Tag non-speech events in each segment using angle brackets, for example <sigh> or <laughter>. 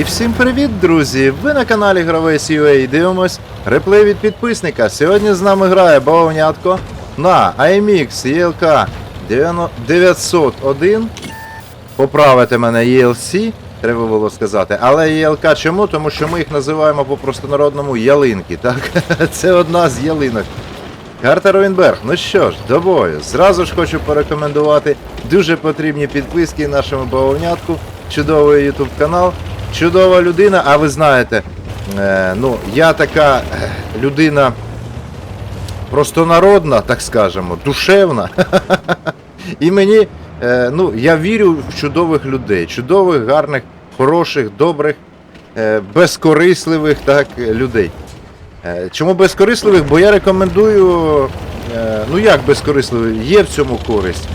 І всім привіт, друзі! Ви на каналі Гравець і дивимось реплей від підписника. Сьогодні з нами грає Бавовнятко на IMX ELK 901. Поправити мене ELC, треба було сказати. Але ELK чому? Тому що ми їх називаємо по простонародному ялинки. Так? <laughs> Це одна з ялинок. Карта Ровенберг, ну що ж, до бою. Зразу ж хочу порекомендувати дуже потрібні підписки нашому бавовнятку. Чудовий YouTube канал, чудова людина. А ви знаєте, е, ну, я така е, людина простонародна, так скажемо, душевна. <laughs> І мені, е, ну, я вірю в чудових людей, чудових, гарних, хороших, добрих, е, безкорисливих так, людей. Е, Чому безкорисливих? Бо я рекомендую, е, ну як безкорисливий, є в цьому користь.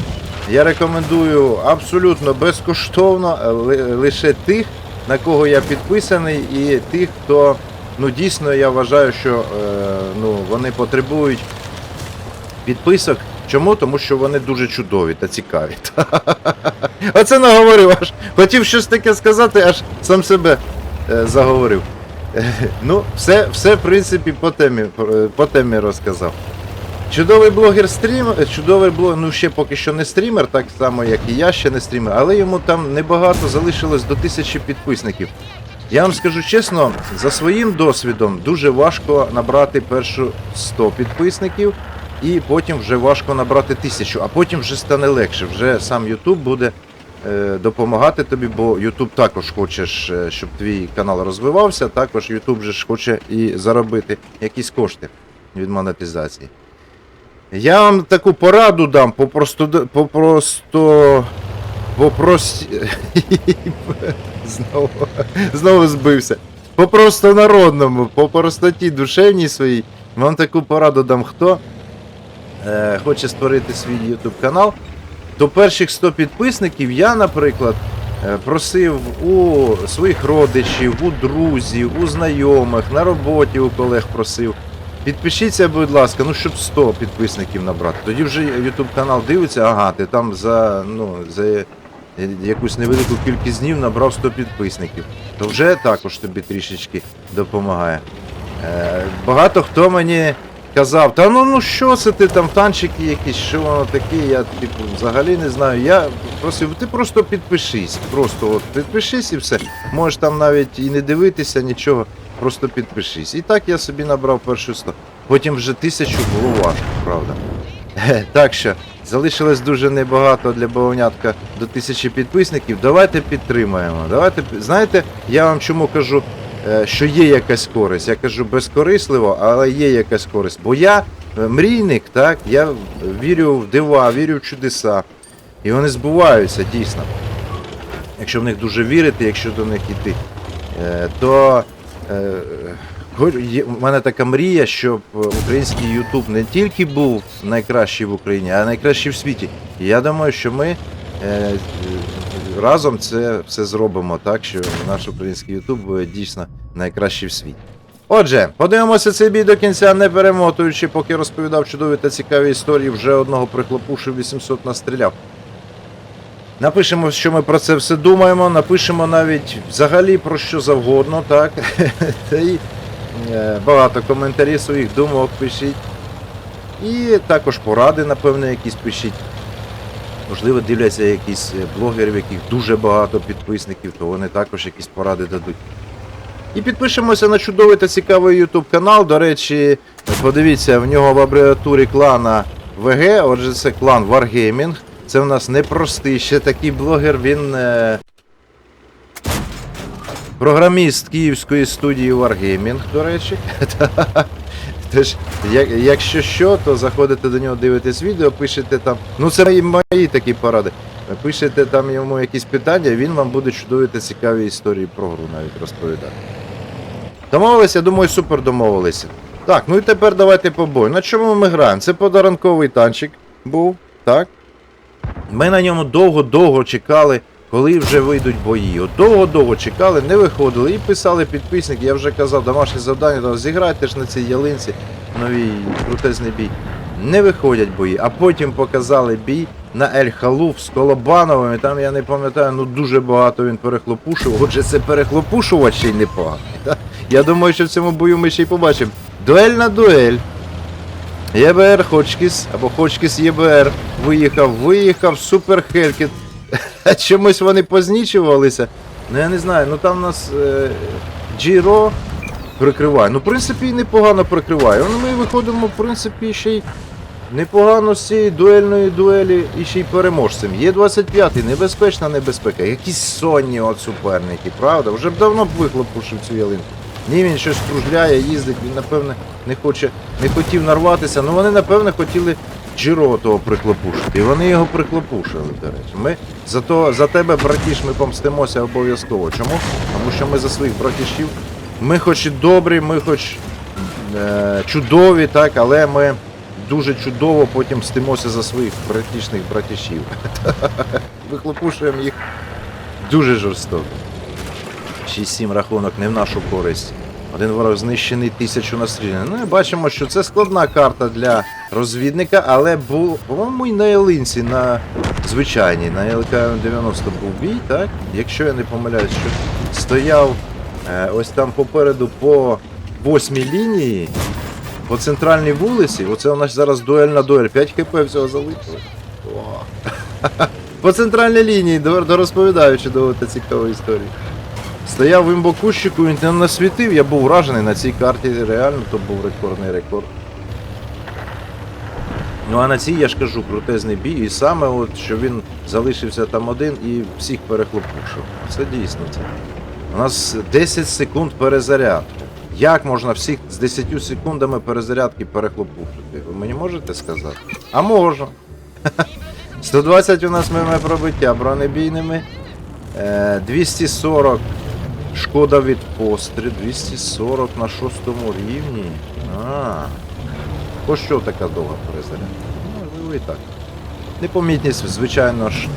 Я рекомендую абсолютно безкоштовно е, лише тих, на кого я підписаний, і тих, хто ну дійсно я вважаю, що е, ну, вони потребують підписок. Чому? Тому що вони дуже чудові та цікаві. <laughs> Оце наговорив аж. Хотів щось таке сказати, аж сам себе е, заговорив. Е, Ну, все, все, в принципі, по темі, по темі розказав. Чудовий блогер стрім, е, чудовий блогер, ну ще поки що не стрімер, так само як і я ще не стрімер, але йому там небагато залишилось до тисячі підписників. Я вам скажу чесно, за своїм досвідом дуже важко набрати першу 100 підписників, і потім вже важко набрати тисячу, а потім вже стане легше. Вже сам YouTube буде е, допомагати тобі, бо YouTube також хоче, е, щоб твій канал розвивався, також YouTube же хоче і заробити якісь кошти від монетизації. Я вам таку пораду дам по просто по просто знову, знову збився. По простонародному, по простоті душевній своїй. Вам таку пораду дам хто е, хоче створити свій YouTube канал. До перших 100 підписників я, наприклад, е, просив у своїх родичів, у друзів, у знайомих, на роботі у колег просив. Підпишіться, будь ласка, ну щоб 100 підписників набрати. Тоді вже YouTube канал дивиться, ага, ти там за, ну, за якусь невелику кількість днів набрав 100 підписників. То вже також тобі трішечки допомагає. Е, багато хто мені казав, та ну ну що це ти там танчики якісь, що воно таке, я типу взагалі не знаю. Я просив, ти просто підпишись. Просто от підпишись і все. Можеш там навіть і не дивитися нічого, просто підпишись. І так я собі набрав першу 100. Потім вже тисячу було важко, правда. Е, Так що, залишилось дуже небагато для бавовнятка до тисячі підписників. Давайте підтримаємо. Давайте, знаєте, я вам чому кажу, е, що є якась користь. Я кажу безкорисливо, але є якась користь. Бо я е, мрійник, так, я вірю в дива, вірю в чудеса. І вони збуваються дійсно. Якщо в них дуже вірити, якщо до них йти, то у мене така мрія, щоб е, український Ютуб не тільки був найкращий в Україні, а найкращий в світі. І я думаю, що ми е, е, разом це все зробимо так, що наш український Ютуб буде дійсно найкращий в світі. Отже, подивимося цей бій до кінця, не перемотуючи, поки розповідав чудові та цікаві історії, вже одного прихлопушив 800 настріляв. Напишемо, що ми про це все думаємо, напишемо навіть взагалі про що завгодно, так? <laughs> Та й е, багато коментарів своїх думок пишіть. І також поради, напевно, якісь пишіть. Можливо, дивляться якісь е, блогери, в яких дуже багато підписників, то вони також якісь поради дадуть. І підпишемося на чудовий та цікавий YouTube канал. До речі, подивіться, в нього в абревіатурі клана ВГ, отже, це клан Wargaming. Це в нас непростий ще такий блогер, він е, програміст київської студії Wargaming, до речі. <laughs> Тож, як, якщо що, то заходите до нього, дивитесь відео, пишете там. Ну це мої, мої такі поради. Пишете там йому якісь питання, він вам буде чудові та цікаві історії про гру навіть розповідати. Домовилися, я думаю, супер домовилися. Так, ну і тепер давайте по. На чому ми граємо? Це подарунковий танчик був, так? Ми на ньому довго-довго чекали, коли вже вийдуть бої. От довго-довго чекали, не виходили і писали підписники. Я вже казав, домашнє завдання, там, зіграйте ж на цій ялинці новий крутезний бій. не виходять бої, а потім показали бій на Ель-Халуф з Колобановим, там я не пам'ятаю, ну дуже багато він перехлопушив. Отже, це перехлопушувач ще й непоганий. Я думаю, що в цьому бою ми ще й побачимо. Дуель на дуель. ЄБР Хочкіс або Хочкіс ЄБР виїхав, виїхав, супер Хелькіт. <laughs> Чомусь вони познічувалися. Ну я не знаю, ну там нас е, Джіро прикриває. Ну, в принципі, непогано прикриває. Ну, ми виходимо, в принципі, ще й непогано з цієї дуельної дуелі і ще й переможцем. Є 25-й, небезпечна небезпека. Якісь сонні от суперники, правда? Вже б давно б вихлопушив цю ялинку. Ні, він щось кружляє, їздить, він, напевне, не хоче, не хотів нарватися. Ну вони, напевне, хотіли Джиро того приклопушити. І вони його приклопушили, до речі. Ми за, то, за тебе, братіш, ми помстимося обов'язково. Чому? Тому що ми за своїх братішів. Ми хоч і добрі, ми хоч е, чудові, так, але ми дуже чудово потім мстимося за своїх братішних братішів. <laughs> Вихлопушуємо їх дуже жорстоко. 6-7 рахунок не в нашу користь. Один ворог знищений, тисячу настріляно. Ну і бачимо, що це складна карта для розвідника, але був, по-моєму, і на ялинці, на звичайній, на ЛК-90 був бій, так? Якщо я не помиляюсь, що стояв е, ось там попереду по восьмій лінії, по центральній вулиці. Оце у нас зараз дуель на дуель. 5 хп всього залишилось. <laughs> По центральній лінії, до- дорозповідаю чудову та цікаву історію. Стояв в імбокущику, він там насвітив, я був вражений на цій карті, реально то був рекордний рекорд. Ну а на цій я ж кажу, крутезний бій, і саме от, що він залишився там один і всіх перехлопушив. Це дійсно це. У нас 10 секунд перезарядки. Як можна всіх з 10 секундами перезарядки перехлопушити? Ви мені можете сказати? А можу. <laughs> 120 у нас мимо пробиття бронебійними. Е, 240 шкода від пострілу, 240 на шостому рівні. А. По що така довга перезарядка? Ну, Можливо і так. Непомітність, звичайно ж,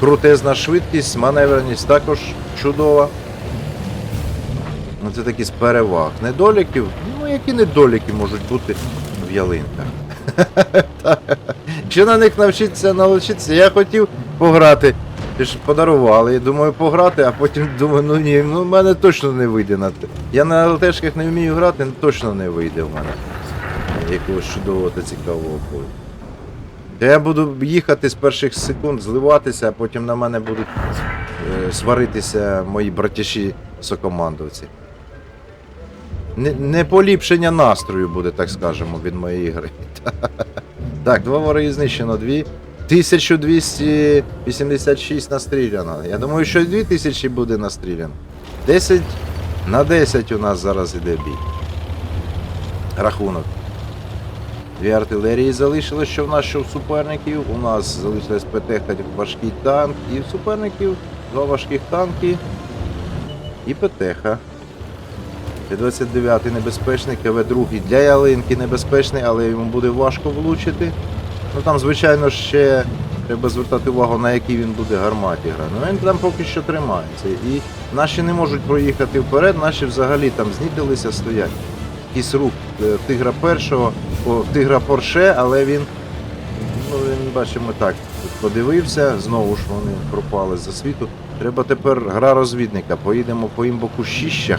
крутезна швидкість, маневреність також чудова. Ну, це такі з переваг. Недоліків, ну які недоліки можуть бути в ялинках. <laughs> Чи на них навчитися навчитися? Я хотів пограти. Ти ж подарували, і думаю, пограти, а потім думаю, ну ні, ну в мене точно не вийде на те. Я на ЛТшках не вмію грати, точно не вийде в мене. Якогось чудового та цікавого. Та я буду їхати з перших секунд, зливатися, а потім на мене будуть е, сваритися мої братіші сокомандовці. Не, не поліпшення настрою буде, так скажемо, від моєї гри. <laughs> Так, два вороги знищено, дві. 1286 настріляно. Я думаю, що 2000 буде настріляно. 10 на 10 у нас зараз іде бій. Рахунок. Дві артилерії залишилось, що в нас, що в суперників. У нас залишилось ПТ важкий танк, і в суперників два важких танки і ПТХ. Т-29 небезпечний, КВ-2 для ялинки небезпечний, але йому буде важко влучити. Ну там, звичайно, ще треба звертати увагу, на якій він буде гарматі грати. Ну він там поки що тримається. І наші не можуть проїхати вперед, наші взагалі там знітилися, стоять. Якийсь рух е, тигра першого, о, тигра Порше, але він, ну він бачимо так, подивився, знову ж вони пропали за світу. Треба тепер гра розвідника. Поїдемо по імбоку щищах.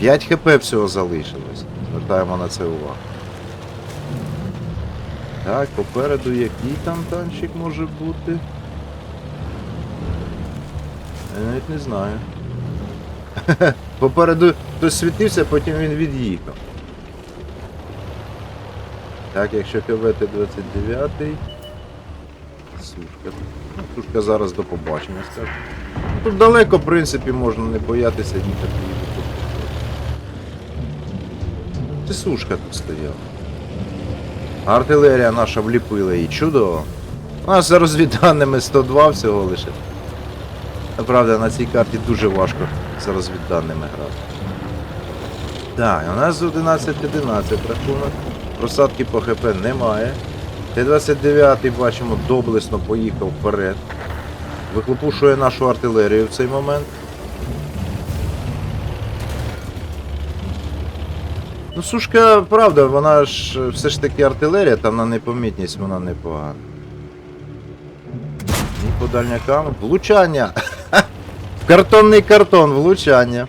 5 хп всього залишилось. Звертаємо на це увагу. Так, попереду який там танчик може бути? Я навіть не знаю. <laughs> Попереду хтось світився, потім він від'їхав. Так, якщо КВТ-29. Сушка. Ну, Сушка зараз до побачення скаже. Тут далеко, в принципі, можна не боятися їхати. Це сушка тут стояла. Артилерія наша вліпила її. Чудово. У нас за розвідданими 102 всього лише. Правда, на цій карті дуже важко за розвідданими грати. Так, у нас 11-11 рахунок. Просадки по ХП немає. Т-29 бачимо доблесно поїхав вперед. Вихлопушує нашу артилерію в цей момент. Ну, сушка, правда, вона ж е, все ж таки артилерія, там на непомітність вона непогана. І по дальнякам. Влучання! <laughs> Картонний картон, влучання.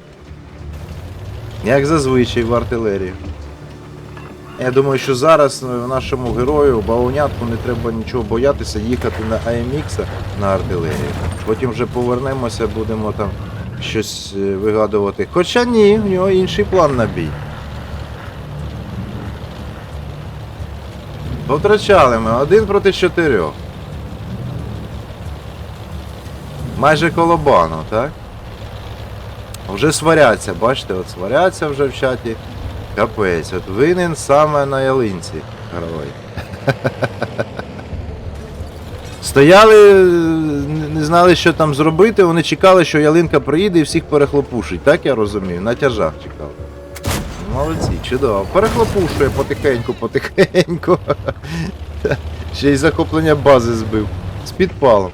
Як зазвичай в артилерії. Я думаю, що зараз е, нашому герою, баунятку, не треба нічого боятися їхати на AMX на артилерії. Потім вже повернемося, будемо там щось е, вигадувати. Хоча ні, в нього інший план на бій. Потрачали ми один проти чотирьох. Майже колобану, так? Вже сваряться, бачите, от сваряться вже в чаті. Капець, от винен саме на ялинці герой. <laughs> Стояли, не знали, що там зробити, вони чекали, що ялинка приїде і всіх перехлопушить, так я розумію? На тяжах чекали. Молодці, чудово. Перехлопушує потихеньку, потихеньку. Ще й захоплення бази збив. З підпалом.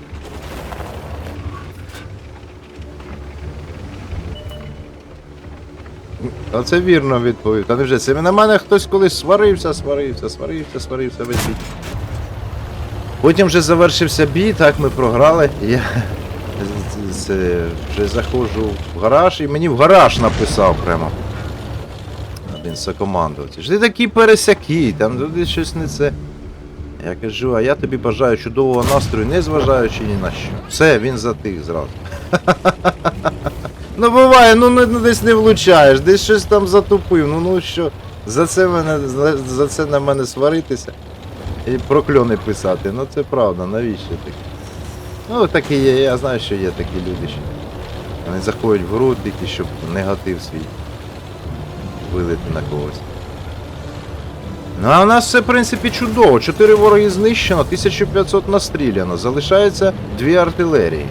Оце вірно відповів. Та невже це на мене хтось колись сварився, сварився, сварився, сварився весь бій. Потім вже завершився бій, так ми програли. Я вже заходжу в гараж і мені в гараж написав прямо. Один сокомандуватель. Ти такі пересяки, там туди щось не це. Я кажу, а я тобі бажаю чудового настрою, не зважаючи ні на що. Все, він затих зразу. <laughs> Ну буває, ну ну, десь не влучаєш, десь щось там затупив. Ну ну що, за це мене за, це на мене сваритися і прокльони писати. Ну це правда, навіщо таке? Ну такі є, я знаю, що є такі люди, що вони заходять в гру тільки, щоб негатив свій вилити на когось. Ну а у нас все в принципі чудово. Чотири вороги знищено, 1500 настріляно. Залишається дві артилерії.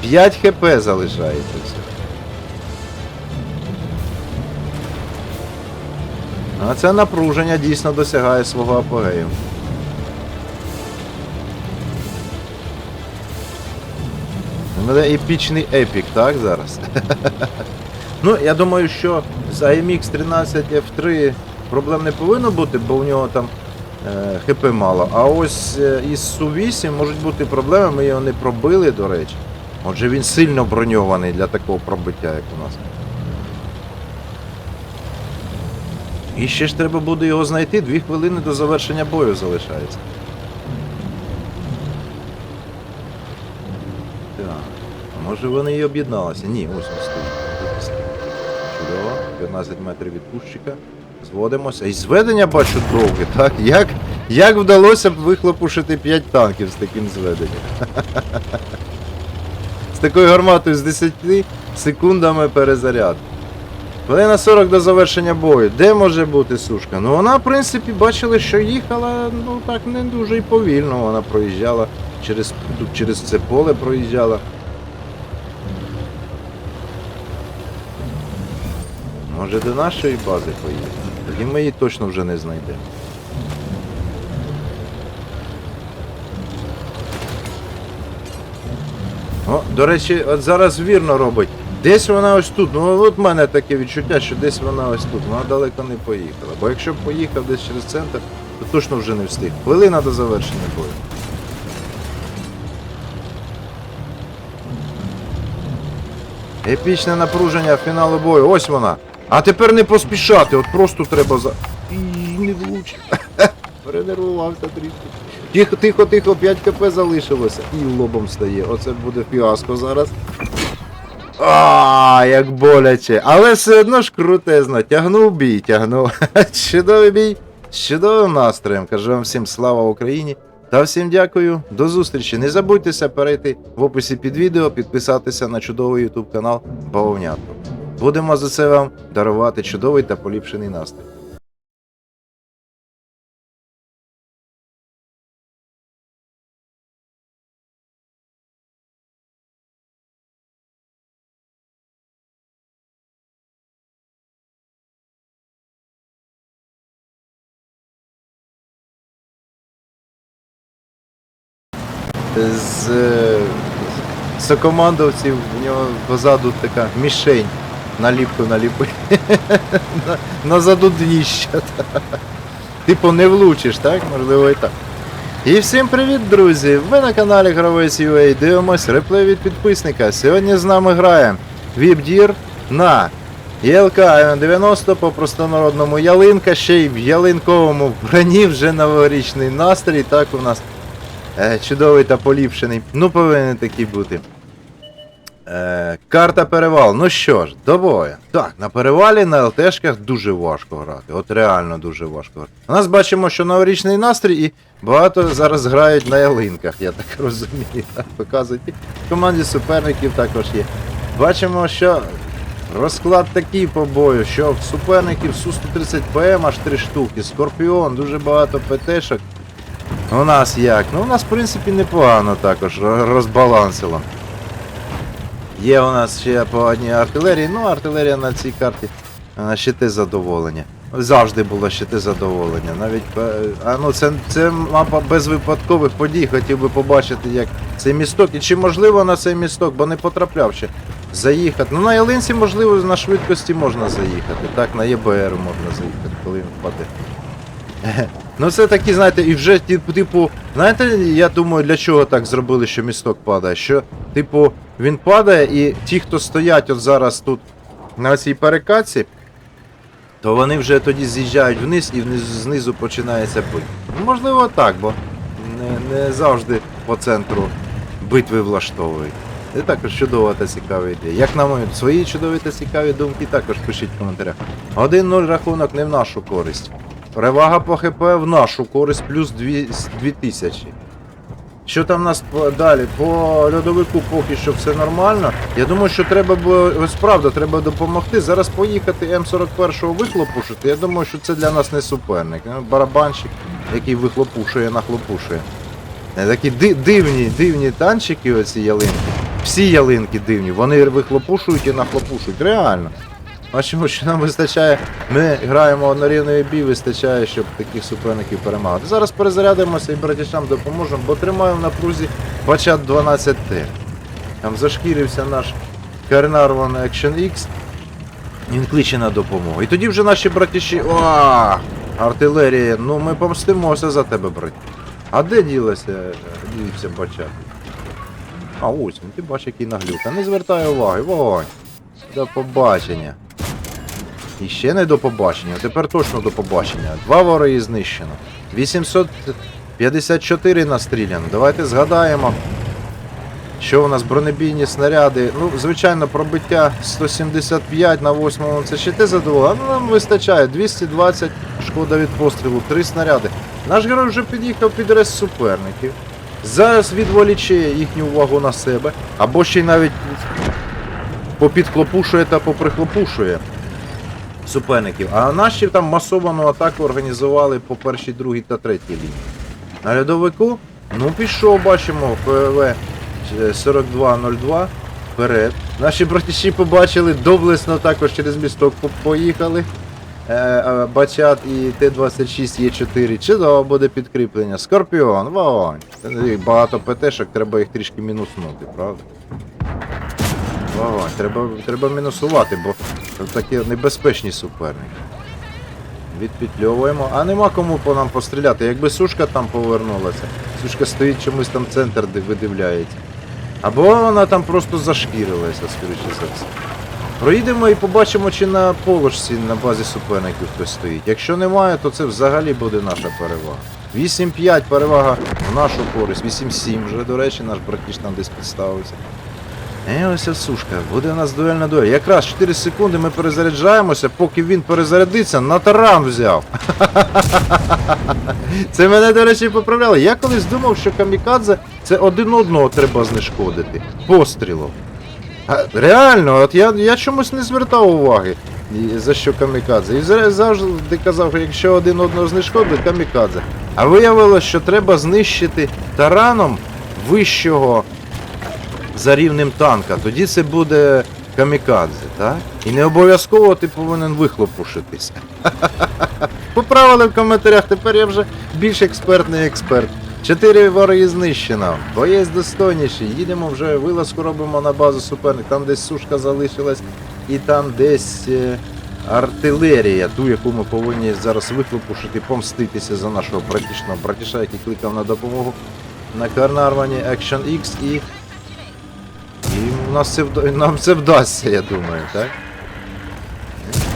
5 хп залишається все. А це напруження дійсно досягає свого апогею. У мене епічний епік, так, зараз? <laughs> ну, я думаю, що з AMX 13 F3 проблем не повинно бути, бо у нього там е, ХП мало. А ось е, із Су-8 можуть бути проблеми, ми його не пробили, до речі. Отже, він сильно броньований для такого пробиття, як у нас. І ще ж треба буде його знайти, дві хвилини до завершення бою залишається. Так. А може вони і об'єдналися? Ні, ось він стоїть. Чудово. 15 метрів від кущика. Зводимося. І зведення бачу довге, так? Як, як вдалося б вихлопушити 5 танків з таким зведенням? З такою гарматою з 10 секундами перезаряд. Хвилина 40 до завершення бою. Де може бути сушка? Ну вона, в принципі, бачили, що їхала, ну так не дуже і повільно. Вона проїжджала через, через це поле проїжджала. Може до нашої бази поїде? Тоді ми її точно вже не знайдемо. О, до речі, от зараз вірно робить. Десь вона ось тут. Ну от в мене таке відчуття, що десь вона ось тут. Вона далеко не поїхала. Бо якщо б поїхав десь через центр, то точно вже не встиг. Хвилина до завершення бою. Епічне напруження фіналу бою. Ось вона. А тепер не поспішати, от просто треба за. І не влучив. <laughs> Перенервувався трішки. Тихо, тихо, тихо, 5 кп залишилося. І лобом стає. Оце буде фіаско зараз. А, як боляче. Але все одно ж крутезно. Тягнув бій, тягнув. <laughs> Чудовий бій. З чудовим настроєм. Кажу вам всім слава Україні. Та всім дякую. До зустрічі. Не забудьтеся перейти в описі під відео, підписатися на чудовий YouTube канал Бавовнятко. Будемо за це вам дарувати чудовий та поліпшений настрій. з е, сокомандовців в нього позаду така мішень. Наліпку наліпи. <laughs> на, на заду дніща. Типу не влучиш, так? Можливо і так. І всім привіт, друзі! Ви на каналі Гравець UA дивимось реплей від підписника. Сьогодні з нами грає Віпдір на ЄЛК 90 по простонародному ялинка, ще й в ялинковому вбранні вже новорічний настрій. Так у нас е, чудовий та поліпшений. Ну, повинен такий бути. Е, карта перевал. Ну що ж, до бою. Так, на перевалі на ЛТшках дуже важко грати. От реально дуже важко грати. У нас бачимо, що новорічний настрій і багато зараз грають на ялинках, я так <laughs> розумію. Так, показують. В команді суперників також є. Бачимо, що розклад такий по бою, що в суперників Су-130 ПМ аж 3 штуки, Скорпіон, дуже багато ПТшок. У нас як? Ну, у нас, в принципі, непогано також розбалансило. Є у нас ще по одній артилерії, ну артилерія на цій карті е, щити задоволення. Завжди було щити задоволення. Навіть е, а ну це, це мапа без випадкових подій. Хотів би побачити, як цей місток. І чи можливо на цей місток, бо не потрапляв ще заїхати. Ну на ялинці, можливо, на швидкості можна заїхати. Так, на ЄБР можна заїхати, коли він впаде. Ну це такі, знаєте, і вже типу, знаєте, я думаю, для чого так зробили, що місток падає? Що, типу, він падає, і ті, хто стоять от зараз тут на цій перекатці, то вони вже тоді з'їжджають вниз і вниз, знизу починається бит. Ну, можливо, так, бо не, не завжди по центру битви влаштовують. Це також чудова та цікава ідея. Як на мою, свої чудові та цікаві думки також пишіть в коментарях. 1-0 рахунок не в нашу користь. Перевага по ХП в нашу користь плюс 2000. Що там у нас далі? По льодовику поки що все нормально. Я думаю, що треба було, ось правда, треба допомогти. Зараз поїхати М41 вихлопушити. Я думаю, що це для нас не суперник. Ну, Барабанщик, який вихлопушує, нахлопушує. Е, Такі ди- дивні, дивні танчики, оці ялинки. Всі ялинки дивні, вони вихлопушують і нахлопушують. Реально. Бачимо, що нам вистачає. Ми граємо однорівний бій, вистачає, щоб таких суперників перемагати. Зараз перезарядимося і братішам допоможемо, бо тримаємо в напрузі Бачат 12Т. Там зашкірився наш Карнар One Action X. Він кличе на допомогу. І тоді вже наші братіші. О! Артилерія, ну ми помстимося за тебе, брат. А де ділося? Дівся бачат? А ось він, ти бачиш, який наглюка. Не звертай уваги, вогонь. До побачення. І ще не до побачення, тепер точно до побачення. Два вороги знищено. 854 настріляно. Давайте згадаємо, що у нас бронебійні снаряди. Ну, звичайно, пробиття 175 на 8 це ще те задоволено. Ну, нам вистачає 220 шкода від пострілу, 3 снаряди. Наш герой вже під'їхав під рез суперників. Зараз відволічує їхню увагу на себе, або ще й навіть попідхлопушує та поприхлопушує суперників. А наші там масовану атаку організували по першій, другій та третій лінії. На льодовику, ну пішов, бачимо, ПВ 4202 вперед. Наші братіші побачили, доблесно також через місток поїхали. Е, е, Бачат і Т-26 Є4. Чудово буде підкріплення. Скорпіон, вогонь. Багато ПТшок, треба їх трішки мінуснути, правда? Вогонь, треба, треба мінусувати, бо це такі небезпечні суперники. Відпітльовуємо. А нема кому по нам постріляти. Якби сушка там повернулася. Сушка стоїть чомусь там центр, де видивляється. Або вона там просто зашкірилася, скоріше за все. Проїдемо і побачимо, чи на полочці на базі суперників хтось стоїть. Якщо немає, то це взагалі буде наша перевага. 8-5 перевага в нашу користь. 8-7 вже, до речі, наш братіш там десь підставився. І ось сушка, буде у нас дуельна дуель. Якраз 4 секунди ми перезаряджаємося, поки він перезарядиться, на таран взяв. <laughs> Це мене, до речі, поправляли. Я колись думав, що камікадзе це один одного треба знешкодити. Пострілом. А, реально, от я, я чомусь не звертав уваги. За що камікадзе. І завжди казав, що якщо один одного знешкодить, камікадзе. А виявилось, що треба знищити тараном вищого за рівнем танка, тоді це буде камікадзе, так? І не обов'язково ти повинен вихлопушитися. <laughs> Поправили в коментарях, тепер я вже більш експертний експерт. Чотири вороги знищено. Боєць достойніший. Їдемо вже вилазку робимо на базу суперник. Там десь сушка залишилась. і там десь е, артилерія, ту, яку ми повинні зараз вихлопушити, помститися за нашого братішного братіша, який кликав на допомогу на Карнарвані Action X і. Нас це, нам це вдасться, я думаю, так?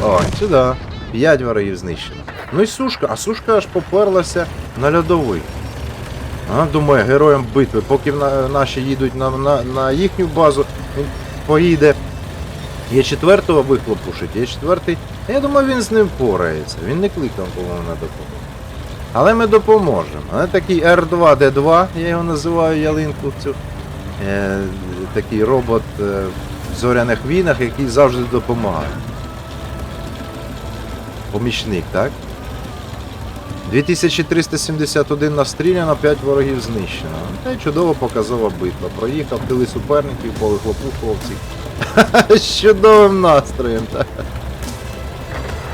О, сюди. П'ять ворогів знищено. Ну і сушка, а сушка аж поперлася на льодовий. А, думаю, героям битви, поки на, наші їдуть на, на, на їхню базу, він поїде. Є четвертого вихлопушить, є четвертий. Я думаю, він з ним порається. Він не кликав, по-моєму, на допомогу. Але ми допоможемо. Але такий R2D2, я його називаю ялинку цю. Такий робот е, в зоряних війнах, який завжди допомагає. Помічник, так? 2371 настріляно, 5 ворогів знищено. Та й чудово показова битва. Проїхав тили суперників, повихлопушував всіх. <laughs> З чудовим настроєм, так.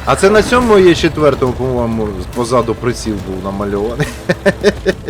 А це на цьому є четвертому, по-моєму, позаду приціл був намальований. <laughs>